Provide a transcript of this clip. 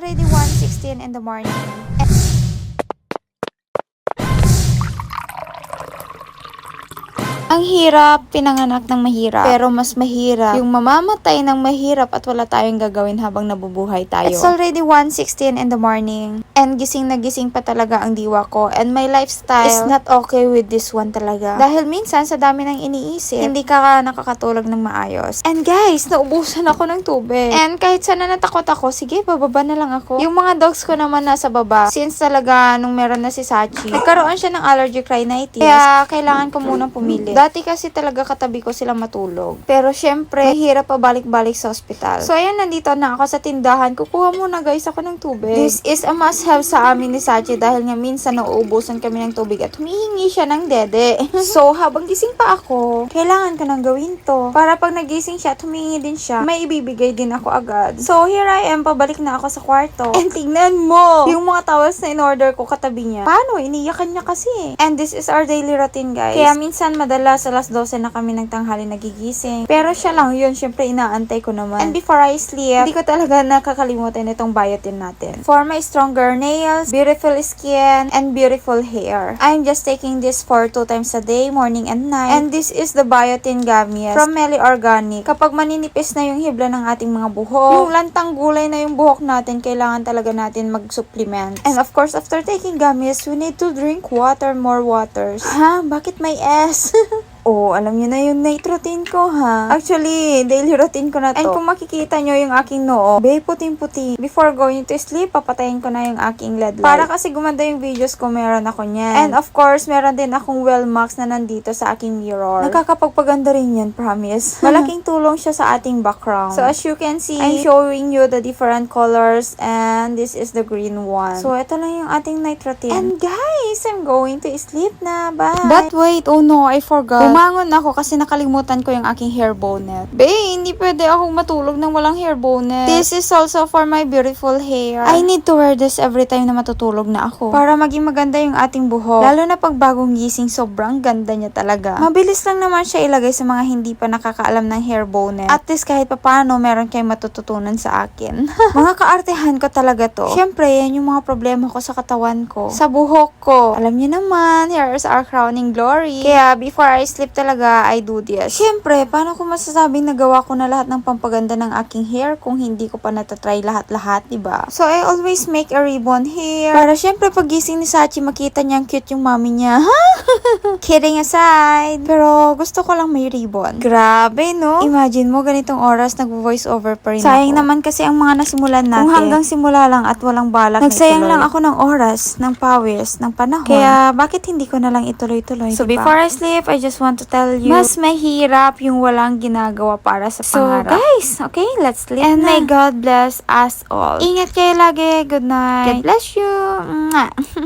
Already 1.16 in the morning. Ang hirap, pinanganak ng mahirap. Pero mas mahirap yung mamamatay ng mahirap at wala tayong gagawin habang nabubuhay tayo. It's already 1.16 in the morning. And gising na gising pa talaga ang diwa ko. And my lifestyle is not okay with this one talaga. Dahil minsan sa dami ng iniisip, hindi ka nakakatulog ng maayos. And guys, naubusan ako ng tubig. And kahit sana natakot ako, sige, bababa na lang ako. Yung mga dogs ko naman nasa baba. Since talaga nung meron na si Sachi, nagkaroon siya ng allergic rhinitis. Kaya kailangan ko munang pumili. Dati kasi talaga katabi ko sila matulog. Pero syempre, mahirap pa balik-balik sa ospital. So ayan, nandito na ako sa tindahan. Kukuha muna guys ako ng tubig. This is a must-have sa amin ni Sachi dahil nga minsan nauubusan kami ng tubig at humihingi siya ng dede. so habang gising pa ako, kailangan ko nang gawin to. Para pag nagising siya at humingi din siya, may ibibigay din ako agad. So here I am, pabalik na ako sa kwarto. And tingnan mo, yung mga towels na in-order ko katabi niya. Paano? Iniyakan niya kasi. And this is our daily routine guys. Kaya minsan madalas alas 12 na kami ng tanghali nagigising. Pero siya lang yun, syempre inaantay ko naman. And before I sleep, hindi ko talaga nakakalimutan itong biotin natin. For my stronger nails, beautiful skin, and beautiful hair. I'm just taking this for two times a day, morning and night. And this is the biotin gummies from Meli Organic. Kapag maninipis na yung hibla ng ating mga buhok, yung lantang gulay na yung buhok natin, kailangan talaga natin mag-supplement. And of course, after taking gummies, we need to drink water, more waters. Ha? Bakit may S? Oo, alam niyo na yung night routine ko, ha? Actually, daily routine ko na to. And kung makikita nyo yung aking noo, bay puting-puti. Before going to sleep, papatayin ko na yung aking LED light. Para kasi gumanda yung videos ko, meron ako niyan. And of course, meron din akong well max na nandito sa aking mirror. Nakakapagpaganda rin yan, promise. Malaking tulong siya sa ating background. So, as you can see, I'm showing you the different colors and this is the green one. So, ito lang yung ating night routine. And guys, I'm going to sleep na. Bye! But wait, oh no, I forgot. Bumangon ako kasi nakalimutan ko yung aking hair bonnet. Be, hindi pwede akong matulog nang walang hair bonnet. This is also for my beautiful hair. I need to wear this every time na matutulog na ako. Para maging maganda yung ating buhok. Lalo na pag bagong gising, sobrang ganda niya talaga. Mabilis lang naman siya ilagay sa mga hindi pa nakakaalam ng hair bonnet. At least kahit papano, meron kayong matututunan sa akin. mga kaartehan ko talaga to. Siyempre, yan yung mga problema ko sa katawan ko. Sa buhok ko. Alam niyo naman, here's our crowning glory. Kaya before I sleep talaga, I do this. Siyempre, paano ko masasabing nagawa ko na lahat ng pampaganda ng aking hair kung hindi ko pa natatry lahat-lahat, di ba? So, I always make a ribbon here. Para siyempre, pagising ni Sachi, makita niya ang cute yung mami niya. Kidding aside. Pero, gusto ko lang may ribbon. Grabe, no? Imagine mo, ganitong oras, nag-voice over pa rin Sayang ako. naman kasi ang mga nasimulan natin. Kung hanggang simula lang at walang balak Nagsayang lang ako ng oras, ng pawis, ng panahon. Kaya, bakit hindi ko na lang ituloy-tuloy, So, diba? before I sleep, I just want to tell you, mas mahirap yung walang ginagawa para sa So, pangarap. guys, okay, let's sleep And may God bless us all. Ingat kayo lagi. Good night. God bless you.